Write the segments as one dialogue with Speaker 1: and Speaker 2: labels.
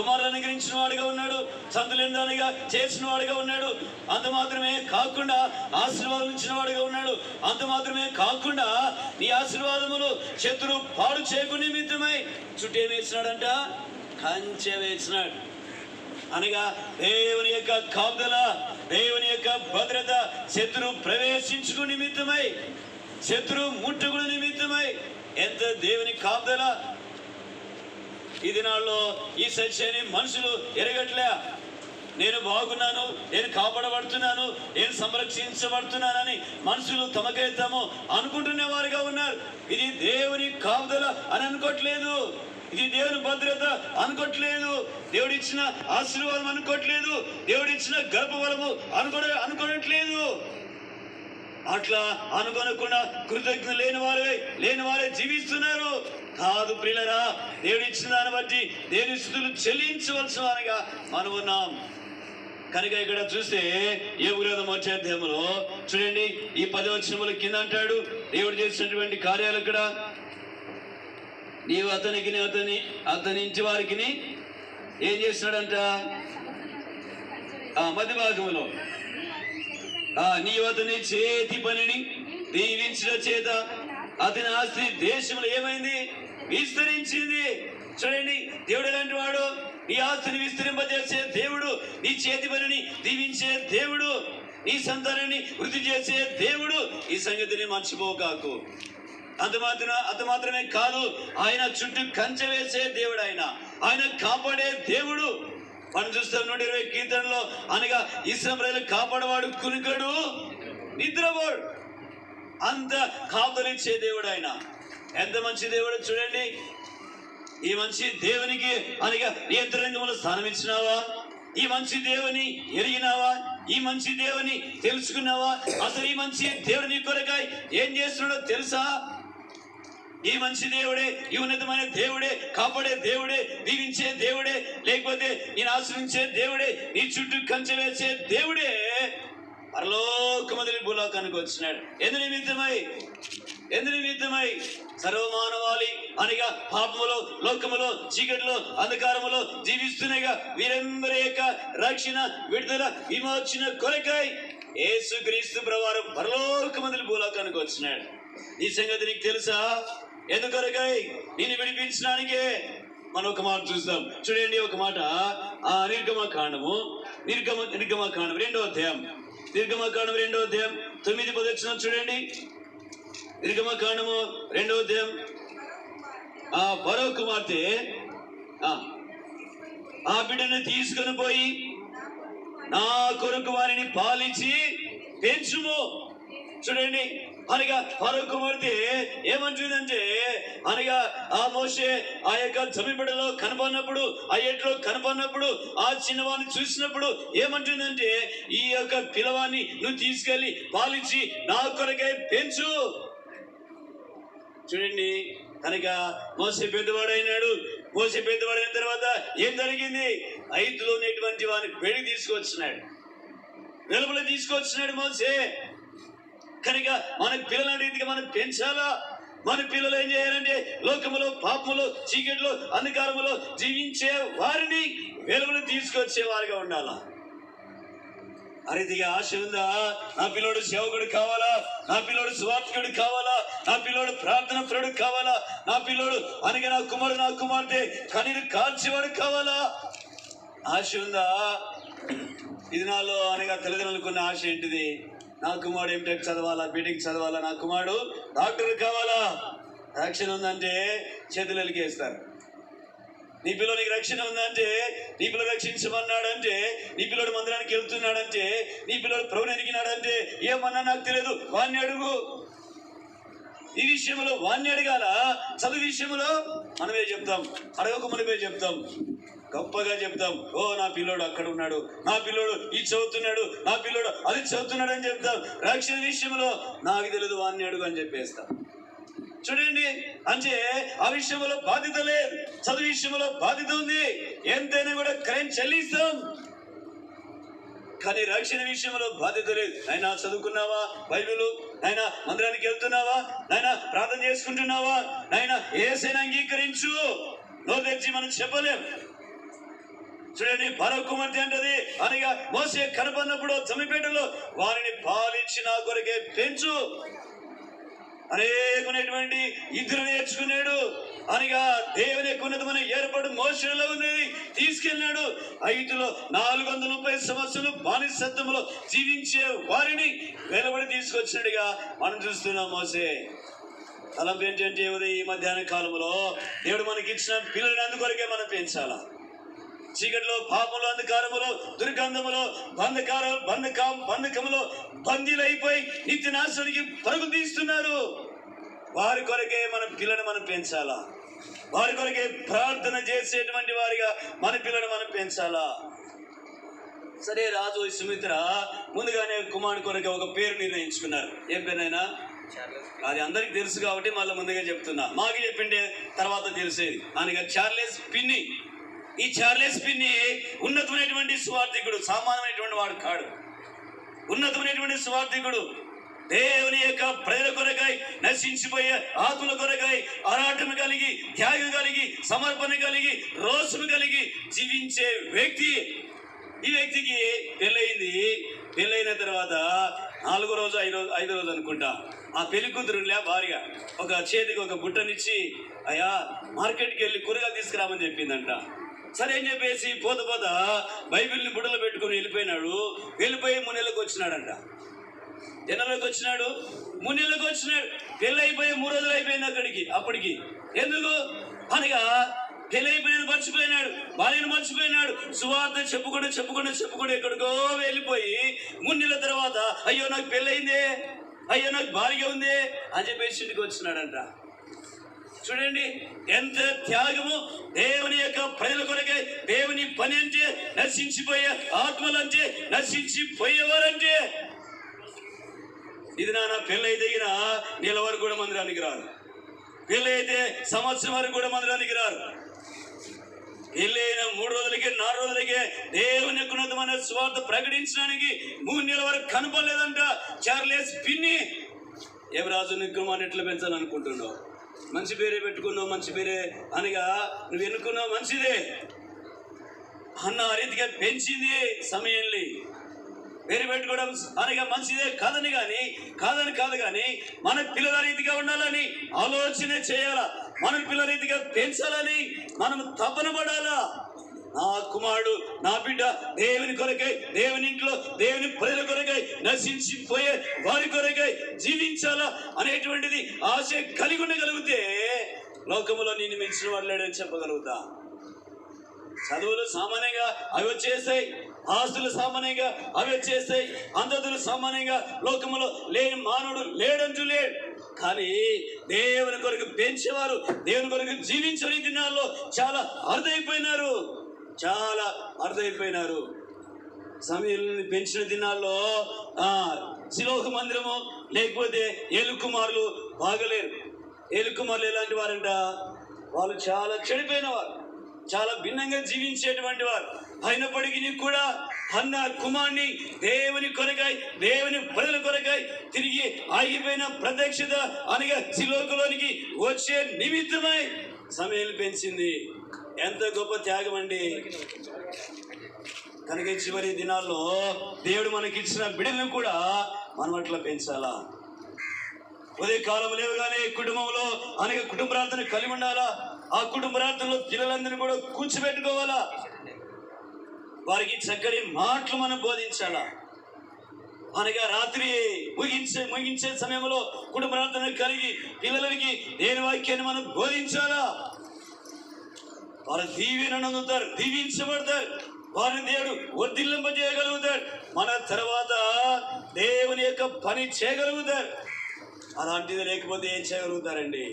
Speaker 1: కుమారులు అనుగ్రహించిన వాడుగా ఉన్నాడు సంతులేందానిగా చేసిన వాడుగా ఉన్నాడు. అంత మాత్రమే కాకుండా ఆశీర్వాదం ఇచ్చిన వాడుగా ఉన్నాడు. అంత మాత్రమే కాకుండా నీ ఆశీర్వాదములు శత్రు పాడు చేయకు నిమిత్తమై చుట్టూ వేసినాడంట కంచె వేసినాడు. అనగా దేవుని యొక్క కాపుదల దేవుని యొక్క భద్రత శత్రు ప్రవేశించుకు నిమిత్తమై శత్రు ముట్టుకుని నిమిత్తమై ఎంత దేవుని కాపుదల ఈ దినాల్లో ఈ సత్యాన్ని మనుషులు ఎరగట్లే. నేను బాగున్నాను నేను కాపాడబడుతున్నాను నేను సంరక్షించబడుతున్నానని మనుషులు తమకే తాము అనుకుంటున్న వారిగా ఉన్నారు. ఇది దేవుని కాపుదల అని అనుకోవట్లేదు ఇది దేవుని భద్రత అనుకోవట్లేదు దేవుడిచ్చిన ఆశీర్వాదం అనుకోవట్లేదు దేవుడిచ్చిన గర్భవరము అనుకో అనుకోవట్లేదు అట్లా అనుకోనకుండా కృతజ్ఞత లేని వారే లేని వారే జీవిస్తున్నారు. కాదు ప్రియులరా దేవుడు ఇచ్చిన దాన్ని బట్టి దేవుని స్థుతులు చెల్లించవలసిన వారిగా మనం ఉన్నాం. కనుక ఇక్కడ చూస్తే ఏ విరోధం వచ్చే అధ్యాయంలో చూడండి ఈ పదవచనముల కింద అంటాడు దేవుడు చేసినటువంటి కార్యాలు ఇక్కడ నీవు అతనికి అతని అతని ఇంటి వారికి ఏం చేస్తున్నాడంట? ఆ మధ్య భాగంలో. ఆ నీవు అతని చేతి పనిని దీవించిన చేత అతని ఆస్తి. దేశంలో ఏమైంది? విస్తరించింది. చూడండి దేవుడు ఎలాంటి వాడు? నీ ఆస్తిని విస్తరింపజేసే దేవుడు నీ చేతి పనిని దీవించే దేవుడు నీ సంతానాన్ని వృద్ధి చేసే దేవుడు ఈ సంగతిని మర్చిపోకాకు. అంత మాత్రం అంత మాత్రమే కాదు ఆయన చుట్టూ కంచె వేసే దేవుడు ఆయన. ఆయన కాపాడే దేవుడు. మనం చూస్తాం నూట ఇరవై కీర్తనలో అనగా ఇస్రాయేలు కాపాడవాడు కునుకడు నిద్రపోడు. అంత కాపుదలిచ్చే దేవుడు ఆయన. ఎంత మంచి దేవుడు చూడండి. ఈ మంచి దేవునికి అనగా నియంత్రణములు స్థానం ఇచ్చినావా ఈ మంచి దేవుని ఎరిగినావా? ఈ మంచి దేవుని తెలుసుకున్నావా? అసలు ఈ మంచి దేవుని కొరకాయ ఏం చేస్తున్నాడో తెలుసా? ఈ మంచి దేవుడే ఈ ఉన్నతమైన దేవుడే కాపాడే దేవుడే దీవించే దేవుడే లేకపోతే నేను ఆశ్రయించే దేవుడే నీ చుట్టూ కంచె వేసే దేవుడే పరలోకమదిలి భూలోకానికి వచ్చినాడు. ఎందు నిమిత్తమై? ఎందు నిమిత్తమై? సర్వమానవాళి అనగా పాపములో లోకములో చీకటిలో అంధకారములో జీవిస్తున్నాయిగా. వీరందరి యొక్క రక్షణ విడుదల విమోచన కొరకాయ యేసుక్రీస్తు ప్రవారం పరలోకమదిలి భూలోకానికి వచ్చినాడు. ఈ సంగతి నీకు తెలుసా? ఎందుకొరకాయ నిన్ను విడిపించడానికే. మనం ఒక మాట చూస్తాం. చూడండి ఒక మాట. ఆ నిర్గమ కాండము నిర్గమ నిర్గమ కాండం రెండో అధ్యాయం. నిర్గమ రెండో అధ్యాయం. తొమ్మిది ప్రదక్షిణ చూడండి. దీర్ఘమకాండము రెండో అధ్యాయం. ఆ పరో కుమార్తె ఆ, బిడ్డను తీసుకొని పోయి నా కొరకు వారిని పాలించి పెంచుము. చూడండి. అనగా ఫరో కుమార్తె ఏమంటుందంటే అనగా ఆ మోసే ఆ యొక్క జమిబిడలో కనపడినప్పుడు ఆ ఎట్లో కనపడినప్పుడు ఆ చిన్నవాడిని చూసినప్పుడు ఏమంటుందంటే ఈ యొక్క పిలవాన్ని నువ్వు తీసుకెళ్ళి పాలించి నా కొరకై పెంచు. చూడండి. కనుక మోసే పెద్దవాడైనాడు. మోసే పెద్దవాడైన తర్వాత ఏం జరిగింది? ఐదులో ఉన్నటువంటి వాడిని పెళ్ళి తీసుకొచ్చినాడు. వెలుపల తీసుకొచ్చినాడు మోసే కనుక మన పిల్లల రీతిగా మనం పెంచాలా? మన పిల్లలు ఏం చేయాలంటే లోకములో పాపములో చీకటిలో అంధకారములో జీవించే వారిని వెలుగులు తీసుకొచ్చే వారిగా ఉండాలా? ఆ ఆశ ఉందా? నా పిల్లోడు సేవకుడు కావాలా? నా పిల్లోడు స్వార్థకుడు కావాలా? నా పిల్లోడు ప్రార్థన ప్రుడు కావాలా? నా పిల్లోడు అనగా నా కుమారుడు నా కుమార్తె కనీరు కాల్చేవాడు కావాలా? ఆశ ఉందా? ఇది నాలో అనగా తల్లిదండ్రులకున్న ఆశ ఏంటిది? నా కుమారుడు ఎంటెక్ చదవాలా? బీటెక్ చదవాలా? నా కుమారుడు డాక్టర్ కావాలా? రక్షణ ఉందంటే చేతులు ఎలికేస్తారు నీ పిల్లడికి రక్షణ ఉందంటే నీ పిల్లలు రక్షించమన్నాడంటే నీ పిల్లడు మందిరానికి వెళ్తున్నాడంటే నీ పిల్లడు ప్రభుని ఎరిగినాడంటే ఏమన్నా నాకు తెలియదు. వాణ్ణి అడుగు. ఈ విషయంలో వాణ్ణి అడగాల? చదువు విషయంలో మనమే చెప్తాం. అడగక మనమే చెప్తాం. గొప్పగా చెప్తాం ఓ నా పిల్లోడు అక్కడ ఉన్నాడు. నా పిల్లోడు ఇది చదువుతున్నాడు. నా పిల్లోడు అది చదువుతున్నాడు అని చెప్తాం రక్షణ విషయంలో నాకు తెలియదు వాడిని అడుగు అని చెప్పేస్తాం. చూడండి అంటే ఆ విషయంలో బాధ్యత లేదు. చదువు విషయంలో బాధ్యత ఉంది. ఎంతైనా కూడా క్రైమ్ చెల్లిస్తాం. కానీ రక్షణ విషయంలో బాధ్యత లేదు. అయినా చదువుకున్నావా? బైబిల్? నాయనా మందిరానికి వెళ్తున్నావా? నాయనా ప్రార్థన చేసుకుంటున్నావా? నాయనా ఏసైనా అంగీకరించు. నోరు తెచ్చి మనం చెప్పలేం. చూడండి పరో కుమార్తె అంటది. అనగా మోసే కనపడినప్పుడు తమిపేటలో వారిని పాలించి నా కొరకే పెంచు. అనేకునేటువంటి ఇద్దరు నేర్చుకున్నాడు. అనగా దేవుని యొక్క ఉన్నతమైన ఏర్పాటు మోసంలో ఉన్నది. తీసుకెళ్ళినాడు. ఐదులో నాలుగు వందల ముప్పై సంవత్సరాలు బానిసత్వంలో జీవించే వారిని వెలువడి తీసుకొచ్చినట్టుగా మనం చూస్తున్నాం మోసే. తలంపు ఏంటంటే ఈ మధ్యాహ్న కాలంలో దేవుడు మనకి ఇచ్చిన పిల్లలు అందుకొరకే మనం పెంచాలా? చీకటిలో పాపంలో అంధకారములో దుర్గంధములో బంధకార బంధక బంధకములో బందీలైపోయి నిత్య నాశనానికి పరుగు తీస్తున్నారు. వారి కొరకే మన పిల్లని మనం పెంచాలా? వారి కొరకే ప్రార్థన చేసేటువంటి వారిగా మన పిల్లని మనం పెంచాలా? సరే రాజు సుమిత్ర ముందుగానే కుమారుని కొరకే ఒక పేరు నిర్ణయించుకున్నారు. ఏం పేరునైనా? అది అందరికి తెలుసు కాబట్టి మళ్ళీ ముందుగా చెప్తున్నా. మాకు చెప్పిండే తర్వాత తెలిసేది. అనగా చార్లెస్ పిన్ని. ఈ చార్లెస్ పిన్ని ఉన్నతమైనటువంటి స్వార్థికుడు సామాన్యమైనటువంటి వాడు కాడు. ఉన్నతమైనటువంటి స్వార్థికుడు దేవుని యొక్క ప్రజల కొరకై నశించిపోయే ఆకుల కొరకై ఆరాటం కలిగి త్యాగం కలిగి సమర్పణ కలిగి రోషము కలిగి జీవించే వ్యక్తి ఈ వ్యక్తికి పెళ్ళయింది. పెళ్ళైన తర్వాత నాలుగో రోజు ఐదో ఐదో రోజు అనుకుంటా. ఆ పెళ్ళి కూతురులే భార్య ఒక చేతికి ఒక బుట్టనిచ్చి అయ్యా మార్కెట్కి వెళ్ళి కూరగాయలు తీసుకురామని చెప్పిందంట. సరే అని చెప్పేసి పోత పోత బైబిల్ని బుడలు పెట్టుకుని వెళ్ళిపోయినాడు. వెళ్ళిపోయి మునెలకు వచ్చినాడంట. జనలోకి వచ్చినాడు. మునిలోకి వచ్చినాడు. పెళ్ళి అయిపోయి మూడు రోజులు అయిపోయింది అక్కడికి అప్పటికి. ఎందుకు? అనగా పెళ్ళైపోయిన మర్చిపోయినాడు. భార్యను మర్చిపోయినాడు. సువార్త చెప్పుకుంటూ చెప్పుకుంటూ చెప్పుకుంటూ ఎక్కడికో వెళ్ళిపోయి మున్నిల తర్వాత అయ్యో నాకు పెళ్ళయిందే. అయ్యో నాకు భార్య ఉంది. అని చెప్పేసి ఇంటికి వచ్చినాడంట. చూడండి ఎంత త్యాగము దేవుని యొక్క ప్రజల కొరకే దేవుని పని అంటే నశించిపోయే ఆత్మలంటే నశించిపోయేవారంటే. ఇది నాన్న పెళ్ళి దిగిన నెల వరకు కూడా మందిరానికి రారు పెళ్ళి అయితే సంవత్సరం వరకు కూడా మందిరానికి రారు పెళ్ళి అయిన మూడు రోజులకి నాలుగు రోజులకే దేవుని ఉన్నతమైన స్వార్థ ప్రకటించడానికి మూడు నెలల వరకు కనపడలేదంట. చార్లెస్ పిన్ని ఏం రాజు నీ కుమారుని ఎట్లా పెంచాలనుకుంటున్నావు? మంచి పేరే పెట్టుకున్నావు మంచి పేరే అనగా నువ్వు ఎన్నుకున్నావు మంచిదే. అన్న రీతిగా పెంచింది సమయంలో పేరు పెట్టుకోవడం అనగా మంచిదే కాదని కానీ కాదని కాదు కానీ మన పిల్లల రీతిగా ఉండాలని ఆలోచన చేయాలా? మన పిల్లల రీతిగా పెంచాలని మనం తపన పడాలా? నా కుమారుడు నా బిడ్డ దేవుని కొరకై దేవుని ఇంట్లో దేవుని ప్రజల కొరకై నశించిపోయే వారి కొరకై జీవించాలా అనేటువంటిది ఆశ కలిగి ఉండగలిగితే లోకములో నేను మించిన వాడు లేడని చెప్పగలుగుతా. చదువులు సామాన్యంగా అవి వచ్చేసాయి ఆస్తులు సామాన్యంగా అవి వచ్చేస్తాయి అందతులు సామాన్యంగా లోకములో లేని మానవుడు లేడంటూ లేడు. కానీ దేవుని కొరకు పెంచేవారు దేవుని కొరకు జీవించని దినాల్లో చాలా అరుదైపోయినారు. చాలా అర్థమైపోయినారు సమయంలో పెంచిన దినాల్లో శిలోక శిలోహ మందిరము లేకపోతే ఏలుకుమారులు బాగలేరు. ఏలుకుమారులు ఎలాంటి వారంట? వాళ్ళు చాలా చెడిపోయిన వారు చాలా భిన్నంగా జీవించేటువంటి వారు. అయినప్పటికీ కూడా అన్న కుమార్ని దేవుని కొరకాయ దేవుని ప్రజల కొరకాయ తిరిగి ఆగిపోయిన ప్రత్యక్షత అనగా శిలోకులోనికి వచ్చే నిమిత్తమై సమయం పెంచింది. ఎంత గొప్ప త్యాగం అండి. కనుక చివరి దినాల్లో దేవుడు మనకిచ్చిన బిడ్డలను కూడా మనం అట్లా పెంచాలా? ఉదయ కాలం లేవగానే కుటుంబంలో అనేక కుటుంబ ప్రార్థన కలిగి ఉండాలా? ఆ కుటుంబ ప్రార్థనలో పిల్లలందరినీ కూడా కూర్చోబెట్టుకోవాలా? వారికి చక్కటి మాటలు మనం బోధించాలా? అనగా రాత్రి ముగించే ముగించే సమయంలో కుటుంబ ప్రార్థన కలిగి పిల్లలకి దేని వాక్యాన్ని మనం బోధించాలా? వారు దీవెనను అందుతారు దీవించబడతారు. వారిని దేవుడు వర్ధిల్లింపజేయగలుగుతాడు. మన తర్వాత దేవుని యొక్క పని చేయగలుగుతారు. అలాంటిది లేకపోతే ఏం చేయగలుగుతారండి?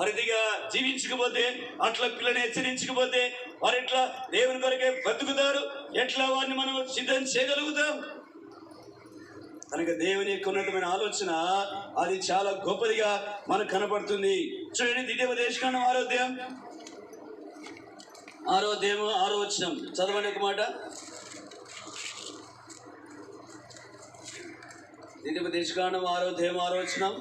Speaker 1: అరిదిగా జీవించకపోతే అట్లా పిల్లని హెచ్చరించకపోతే వారు ఎట్లా దేవుని కొరకే బతుకుతారు? ఎట్లా వారిని మనం సిద్ధం చేయగలుగుతాం? కనుక దేవుని యొక్క ఉన్నతమైన ఆలోచన అది చాలా గొప్పదిగా మనకు కనపడుతుంది. చూడండి ద్వితీయ దేశకాండం ఆరోగ్యం ఆరోగ్యం ఆరో వచ్చినం చదవండి ఒక మాట. ద్వితీయ ఆరో ఆరోగ్యం ఆరో వచ్చినం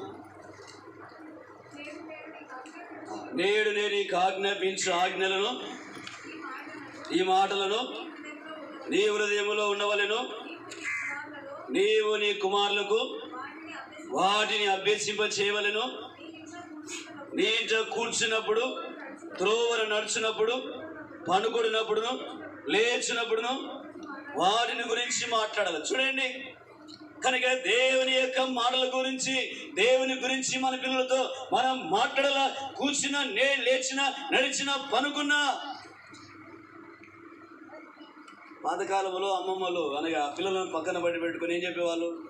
Speaker 1: నేడు నేను నీకు ఆజ్ఞాపించు ఆజ్ఞలను ఈ మాటలను నీ హృదయములో ఉండవలెను. నీవు నీ కుమారులకు వాటిని అభ్యసింప చేయవలెను నీ ఇంట కూర్చున్నప్పుడు త్రోవర నడుచున్నప్పుడు పనుకొడినప్పుడును లేచినప్పుడును వాటిని గురించి మాట్లాడాలి. చూడండి. కనుక దేవుని యొక్క మాటల గురించి దేవుని గురించి మన పిల్లలతో మనం మాట్లాడాల? కూర్చున్నా నే లేచిన నడిచిన పనుకున్నా పాతకాలంలో అమ్మమ్మలు అనగా పిల్లలను పక్కన బయట పెట్టుకుని ఏం చెప్పేవాళ్ళు?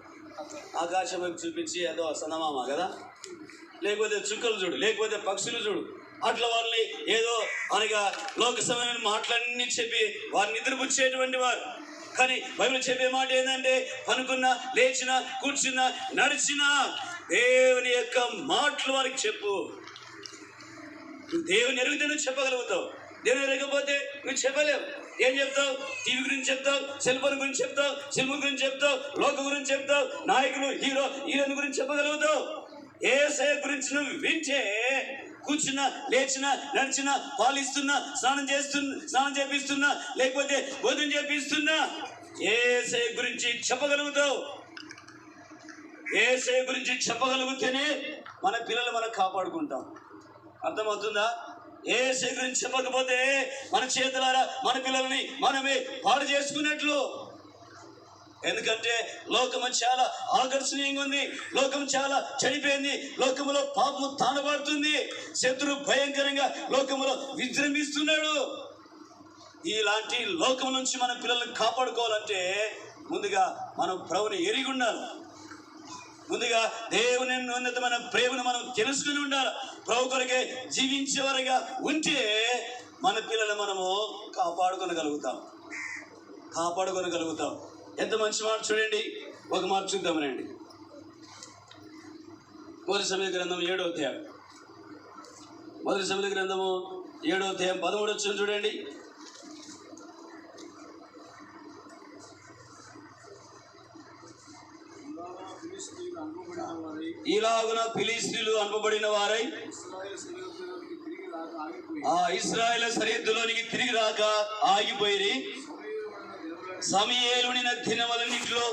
Speaker 1: ఆకాశం వైపు చూపించి ఏదో సన్నమామ కదా? లేకపోతే చుక్కలు చూడు లేకపోతే పక్షులు చూడు. అట్లా వాళ్ళని ఏదో అనగా లోక సమయమైన మాటలన్నీ చెప్పి వారిని నిద్రపుచ్చేటువంటి వారు. కానీ బైబిల్ చెప్పే మాట ఏంటంటే పనుకున్నా లేచిన కూర్చున్నా నడిచినా దేవుని యొక్క మాటలు వారికి చెప్పు. దేవుని ఎరిగితే నువ్వు చెప్పగలుగుతావు. దేవుని ఎరగకపోతే నువ్వు చెప్పలేవు. ఏం చెప్తావు? టీవీ గురించి చెప్తావు సెల్ ఫోన్ గురించి చెప్తావు సినిమా గురించి చెప్తావు లోక గురించి చెప్తావు నాయకులు హీరో హీరోయిన్ గురించి చెప్పగలుగుతావు. ఏ గురించి నువ్వు వింటే కూర్చున్నా లేచినా నడిచినా పాలిస్తున్నా స్నానం చేస్తున్నా స్నానం చేపిస్తున్నా లేకపోతే భోజనం చేపిస్తున్నా ఏ గురించి చెప్పగలుగుతావు. ఏసే గురించి చెప్పగలిగితేనే మన పిల్లలు మనం కాపాడుకుంటాం. అర్థమవుతుందా? ఏసే గురించి చెప్పకపోతే మన చేతులారా మన పిల్లల్ని మనమే పాడు చేసుకున్నట్లు ఎందుకంటే లోకము చాలా ఆకర్షణీయంగా ఉంది లోకం చాలా చెడిపోయింది లోకములో పాపము తానబడుతుంది. శత్రు భయంకరంగా లోకములో విజృంభిస్తున్నాడు. ఇలాంటి లోకం నుంచి మన పిల్లల్ని కాపాడుకోవాలంటే ముందుగా మనం ప్రభుని ఎరిగి ఉండాలి. ముందుగా దేవుని ఉన్నతమైన ప్రేమను మనం తెలుసుకుని ఉండాలి. ప్రభు కొరకే జీవించేవారుగా ఉంటే మన పిల్లలు మనము కాపాడుకొనగలుగుతాం. కాపాడుకొనగలుగుతాం. ఎంత మంచి మాట చూడండి. ఒక మాట చూద్దామనండి మొదటి సమయ గ్రంథం ఏడో అధ్యాయం. మొదటి సమయ గ్రంథము ఏడో అధ్యాయం పదమూడు వచ్చింది చూడండి.
Speaker 2: ఇలాగున అనుకోబడిన
Speaker 1: ఈలాగున ఫిలిస్తీన్లు అనుపబడిన వారై ఆ ఇస్రాయేల్ సరిహద్దులోనికి తిరిగి రాక ఆగిపోయి
Speaker 2: సమయేలుని దినములను
Speaker 1: సమయేలుని దినములన్నిట్లో